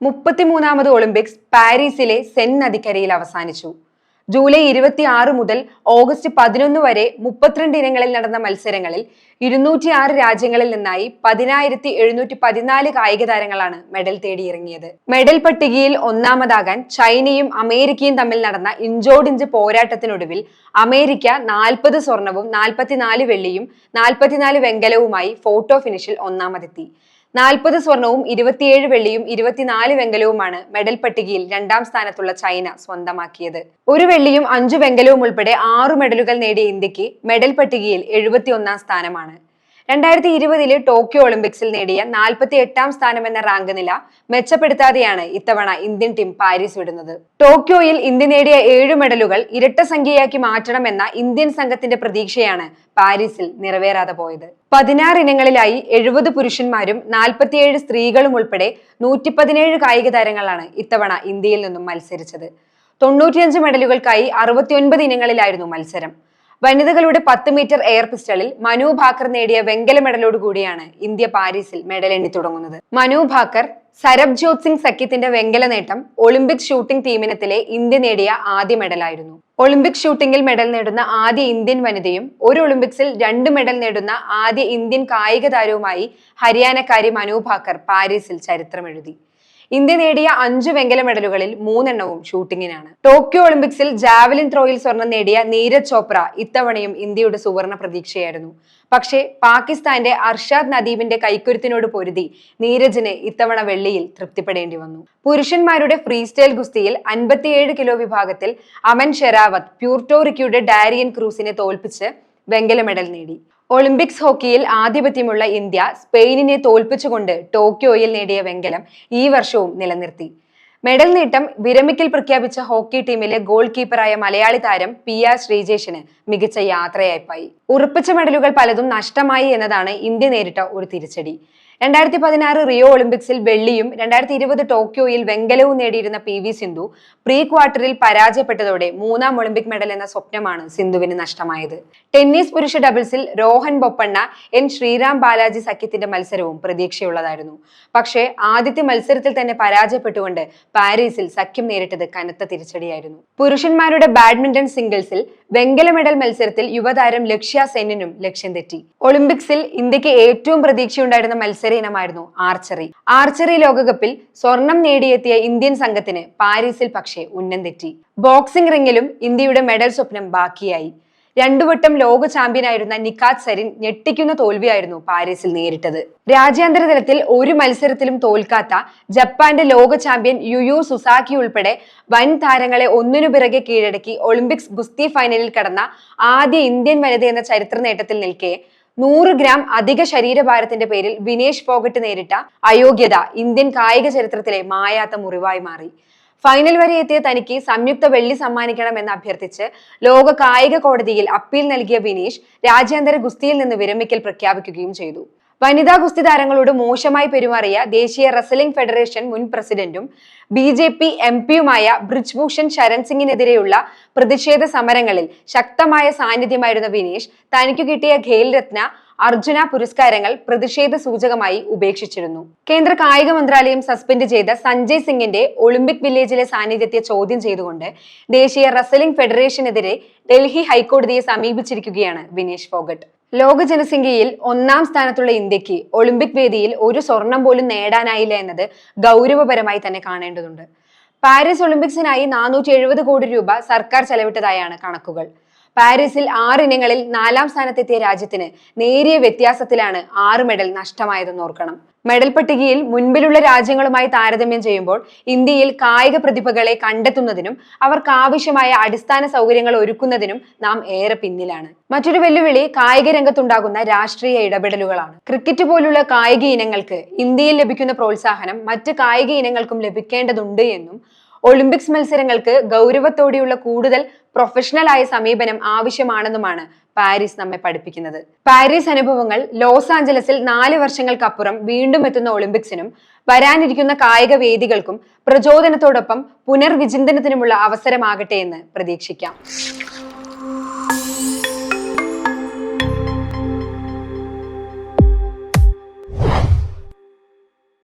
മുപ്പത്തിമൂന്നാമത് Olympics പാരീസിലെ സെൻ നദിക്കരയിൽ അവസാനിച്ചു. July ഇരുപത്തി ആറ് മുതൽ ഓഗസ്റ്റ് പതിനൊന്ന് വരെ മുപ്പത്തിരണ്ട് ഇനങ്ങളിൽ നടന്ന മത്സരങ്ങളിൽ ഇരുന്നൂറ്റി ആറ് രാജ്യങ്ങളിൽ നിന്നായി പതിനായിരത്തി എഴുന്നൂറ്റി പതിനാല് കായിക താരങ്ങളാണ് മെഡൽ തേടിയിറങ്ങിയത്. മെഡൽ പട്ടികയിൽ ഒന്നാമതാകാൻ ചൈനയും അമേരിക്കയും തമ്മിൽ നടന്ന ഇഞ്ചോടിഞ്ച് പോരാട്ടത്തിനൊടുവിൽ അമേരിക്ക നാൽപ്പത് സ്വർണവും നാൽപ്പത്തിനാല് വെള്ളിയും നാൽപ്പത്തിനാല് വെങ്കലവുമായി ഫോട്ടോ ഫിനിഷിൽ ഒന്നാമതെത്തി. നാൽപ്പത് സ്വർണവും ഇരുപത്തിയേഴ് വെള്ളിയും ഇരുപത്തിനാല് വെങ്കലവുമാണ് മെഡൽ പട്ടികയിൽ രണ്ടാം സ്ഥാനത്തുള്ള ചൈന സ്വന്തമാക്കിയത്. ഒരു വെള്ളിയും അഞ്ചു വെങ്കലവും ഉൾപ്പെടെ ആറു മെഡലുകൾ നേടിയ ഇന്ത്യയ്ക്ക് മെഡൽ പട്ടികയിൽ എഴുപത്തിയൊന്നാം സ്ഥാനമാണ്. രണ്ടായിരത്തി ഇരുപതിലെ ടോക്കിയോ ഒളിമ്പിക്സിൽ നേടിയ നാൽപ്പത്തി എട്ടാം സ്ഥാനം എന്ന റാങ്ക് നില മെച്ചപ്പെടുത്താതെയാണ് ഇത്തവണ ഇന്ത്യൻ ടീം പാരീസ് വിടുന്നത്. ടോക്കിയോയിൽ ഇന്ത്യ നേടിയ ഏഴ് മെഡലുകൾ ഇരട്ട സംഖ്യയാക്കി മാറ്റണമെന്ന ഇന്ത്യൻ സംഘത്തിന്റെ പ്രതീക്ഷയാണ് പാരീസിൽ നിറവേറാതെ പോയത്. പതിനാറ് ഇനങ്ങളിലായി എഴുപത് പുരുഷന്മാരും നാൽപ്പത്തിയേഴ് സ്ത്രീകളും ഉൾപ്പെടെ നൂറ്റി പതിനേഴ് കായിക താരങ്ങളാണ് ഇത്തവണ ഇന്ത്യയിൽ നിന്നും മത്സരിച്ചത്. തൊണ്ണൂറ്റിയഞ്ച് മെഡലുകൾക്കായി അറുപത്തിയൊൻപത് ഇനങ്ങളിലായിരുന്നു മത്സരം. വനിതകളുടെ പത്ത് മീറ്റർ എയർ പിസ്റ്റളിൽ മനു ഭാക്കർ നേടിയ വെങ്കല മെഡലോട് കൂടിയാണ് ഇന്ത്യ പാരീസിൽ മെഡൽ എണ്ണി തുടങ്ങുന്നത്. മനു ഭാക്കർ സരബ്ജോത് സിംഗ് സഖ്യത്തിന്റെ വെങ്കല നേട്ടം ഒളിമ്പിക് ഷൂട്ടിംഗ് ടീമിനത്തിലെ ഇന്ത്യ നേടിയ ആദ്യ മെഡലായിരുന്നു. ഒളിമ്പിക് ഷൂട്ടിംഗിൽ മെഡൽ നേടുന്ന ആദ്യ ഇന്ത്യൻ വനിതയും ഒരു ഒളിമ്പിക്സിൽ രണ്ട് മെഡൽ നേടുന്ന ആദ്യ ഇന്ത്യൻ കായിക താരവുമായി ഹരിയാനക്കാരി മനു ഭാക്കർ പാരീസിൽ ചരിത്രമെഴുതി. ഇന്ത്യ നേടിയ അഞ്ച് വെങ്കല മെഡലുകളിൽ മൂന്നെണ്ണവും ഷൂട്ടിങ്ങിനാണ്. ടോക്കിയോ ഒളിമ്പിക്സിൽ ജാവലിൻ ത്രോയിൽ സ്വർണം നേടിയ നീരജ് ചോപ്ര ഇത്തവണയും ഇന്ത്യയുടെ സുവർണ പ്രതീക്ഷയായിരുന്നു. പക്ഷേ പാകിസ്ഥാന്റെ അർഷാദ് നദീബിന്റെ കൈക്കുരുത്തിനോട് പൊരുതി നീരജിന് ഇത്തവണ വെള്ളിയിൽ തൃപ്തിപ്പെടേണ്ടി വന്നു. പുരുഷന്മാരുടെ ഫ്രീ സ്റ്റൈൽ ഗുസ്തിയിൽ അൻപത്തിയേഴ് കിലോ വിഭാഗത്തിൽ അമൻ ഷെരാവത്ത് പ്യൂർട്ടോറിക്കയുടെ ഡാരിയൻ ക്രൂസിനെ തോൽപ്പിച്ച് വെങ്കല മെഡൽ നേടി. ഒളിമ്പിക്സ് ഹോക്കിയിൽ ആധിപത്യമുള്ള ഇന്ത്യ സ്പെയിനിനെ തോൽപ്പിച്ചുകൊണ്ട് ടോക്കിയോയിൽ നേടിയ വെങ്കലം ഈ വർഷവും നിലനിർത്തി. മെഡൽ നേട്ടം വിരമിക്കൽ പ്രഖ്യാപിച്ച ഹോക്കി ടീമിലെ ഗോൾ കീപ്പറായ മലയാളി താരം പി ആർ ശ്രീജേഷിന് മികച്ച യാത്രയയപ്പായി ഉറപ്പിച്ച മെഡലുകൾ പലതും നഷ്ടമായി എന്നതാണ് ഇന്ത്യ നേരിട്ട ഒരു തിരിച്ചടി. രണ്ടായിരത്തി പതിനാറ് റിയോ ഒളിമ്പിക്സിൽ വെള്ളിയും രണ്ടായിരത്തി ഇരുപത് ടോക്കിയോയിൽ വെങ്കലവും നേടിയിരുന്ന പി വി സിന്ധു പ്രീ ക്വാർട്ടറിൽ പരാജയപ്പെട്ടതോടെ മൂന്നാം ഒളിമ്പിക് മെഡൽ എന്ന സ്വപ്നമാണ് സിന്ധുവിന് നഷ്ടമായത്. ടെന്നീസ് പുരുഷ ഡബിൾസിൽ രോഹൻ ബൊപ്പണ്ണ എൻ ശ്രീറാം ബാലാജി സഖ്യത്തിന്റെ മത്സരവും പ്രതീക്ഷയുള്ളതായിരുന്നു. പക്ഷേ ആദ്യത്തെ മത്സരത്തിൽ തന്നെ പരാജയപ്പെട്ടുകൊണ്ട് പാരീസിൽ സഖ്യം നേരിട്ടത് കനത്ത തിരിച്ചടിയായിരുന്നു. പുരുഷന്മാരുടെ ബാഡ്മിന്റൺ സിംഗിൾസിൽ വെങ്കല മെഡൽ മത്സരത്തിൽ യുവതാരം ലക്ഷ്യ സെന്നിനും ലക്ഷ്യം തെറ്റി. ഒളിമ്പിക്സിൽ ഇന്ത്യയ്ക്ക് ഏറ്റവും പ്രതീക്ഷയുണ്ടായിരുന്ന മത്സര ഇനമായിരുന്നു ആർച്ചറി. ആർച്ചറി ലോകകപ്പിൽ സ്വർണം നേടിയെത്തിയ ഇന്ത്യൻ സംഘത്തിന് പാരീസിൽ പക്ഷേ ഉന്നം തെറ്റി. ബോക്സിംഗ് റിംഗിലും ഇന്ത്യയുടെ മെഡൽ സ്വപ്നം ബാക്കിയായി. രണ്ടുവട്ടം ലോക ചാമ്പ്യനായിരുന്ന നിക്കാത് സരിൻ ഞെട്ടിക്കുന്ന തോൽവിയായിരുന്നു പാരീസിൽ നേരിട്ടത്. രാജ്യാന്തര തലത്തിൽ ഒരു മത്സരത്തിലും തോൽക്കാത്ത ജപ്പാന്റെ ലോക ചാമ്പ്യൻ യുയു സുസാക്കി ഉൾപ്പെടെ വൻ താരങ്ങളെ ഒന്നിനു പിറകെ കീഴടക്കി ഒളിമ്പിക്സ് ഗുസ്തി ഫൈനലിൽ കടന്ന ആദ്യ ഇന്ത്യൻ വനിത എന്ന ചരിത്ര നേട്ടത്തിൽ നിൽക്കെ നൂറ് ഗ്രാം അധിക ശരീരഭാരത്തിന്റെ പേരിൽ വിനേഷ് ഫോഗട്ട് നേരിട്ട അയോഗ്യത ഇന്ത്യൻ കായിക ചരിത്രത്തിലെ മായാത്ത മുറിവായി മാറി. ഫൈനൽ വരെ എത്തിയ തനിക്ക് സംയുക്ത വെള്ളി സമ്മാനിക്കണം എന്ന് അഭ്യർത്ഥിച്ച് ലോക കായിക കോടതിയിൽ അപ്പീൽ നൽകിയ വിനീഷ് രാജ്യാന്തര ഗുസ്തിയിൽ നിന്ന് വിരമിക്കൽ പ്രഖ്യാപിക്കുകയും ചെയ്തു. വനിതാ ഗുസ്തി താരങ്ങളോട് മോശമായി പെരുമാറിയ ദേശീയ റെസ്ലിംഗ് ഫെഡറേഷൻ മുൻ പ്രസിഡന്റും ബി ജെ പി എം പിയുമായ ബ്രിജ്ഭൂഷൺ ശരൺ സിംഗിനെതിരെയുള്ള പ്രതിഷേധ സമരങ്ങളിൽ ശക്തമായ സാന്നിധ്യമായിരുന്ന വിനീഷ്. തനിക്ക് കിട്ടിയ ഖേൽ രത്ന അർജുന പുരസ്കാരങ്ങൾ പ്രതിഷേധ സൂചകമായി ഉപേക്ഷിച്ചിരുന്നു. കേന്ദ്ര കായിക മന്ത്രാലയം സസ്പെൻഡ് ചെയ്ത സഞ്ജയ് സിംഗിന്റെ ഒളിമ്പിക് വില്ലേജിലെ സാന്നിധ്യത്തെ ചോദ്യം ചെയ്തുകൊണ്ട് ദേശീയ റെസ്ലിംഗ് ഫെഡറേഷനെതിരെ ഡൽഹി ഹൈക്കോടതിയെ സമീപിച്ചിരിക്കുകയാണ് വിനേഷ് ഫോഗട്ട്. ലോക ജനസംഖ്യയിൽ ഒന്നാം സ്ഥാനത്തുള്ള ഇന്ത്യയ്ക്ക് ഒളിമ്പിക് വേദിയിൽ ഒരു സ്വർണം പോലും നേടാനായില്ല എന്നത് ഗൗരവപരമായി തന്നെ കാണേണ്ടതുണ്ട്. പാരീസ് ഒളിമ്പിക്സിനായി നാനൂറ്റി എഴുപത് കോടി രൂപ സർക്കാർ ചെലവിട്ടതായാണ് കണക്കുകൾ. പാരീസിൽ ആറ് ഇനങ്ങളിൽ നാലാം സ്ഥാനത്തെത്തിയ രാജ്യത്തിന് നേരിയ വ്യത്യാസത്തിലാണ് ആറ് മെഡൽ നഷ്ടമായതെന്ന് ഓർക്കണം. മെഡൽ പട്ടികയിൽ മുൻപിലുള്ള രാജ്യങ്ങളുമായി താരതമ്യം ചെയ്യുമ്പോൾ ഇന്ത്യയിൽ കായിക പ്രതിഭകളെ കണ്ടെത്തുന്നതിനും അവർക്ക് ആവശ്യമായ അടിസ്ഥാന സൗകര്യങ്ങൾ ഒരുക്കുന്നതിനും നാം ഏറെ പിന്നിലാണ്. മറ്റൊരു വെല്ലുവിളി കായിക രംഗത്തുണ്ടാകുന്ന രാഷ്ട്രീയ ഇടപെടലുകളാണ്. ക്രിക്കറ്റ് പോലുള്ള കായിക ഇനങ്ങൾക്ക് ഇന്ത്യയിൽ ലഭിക്കുന്ന പ്രോത്സാഹനം മറ്റ് കായിക ഇനങ്ങൾക്കും ലഭിക്കേണ്ടതുണ്ട് എന്നും ഒളിമ്പിക്സ് മത്സരങ്ങൾക്ക് ഗൗരവത്തോടെയുള്ള കൂടുതൽ പ്രൊഫഷണൽ ആയ സമീപനം ആവശ്യമാണെന്നുമാണ് പാരീസ് നമ്മെ പഠിപ്പിക്കുന്നത്. പാരീസ് അനുഭവങ്ങൾ ലോസ് ആഞ്ചലസിൽ നാല് വർഷങ്ങൾക്കപ്പുറം വീണ്ടും എത്തുന്ന ഒളിമ്പിക്സിനും വരാനിരിക്കുന്ന കായിക വേദികൾക്കും പ്രചോദനത്തോടൊപ്പം പുനർവിചിന്തനത്തിനുമുള്ള അവസരമാകട്ടെ എന്ന് പ്രതീക്ഷിക്കാം.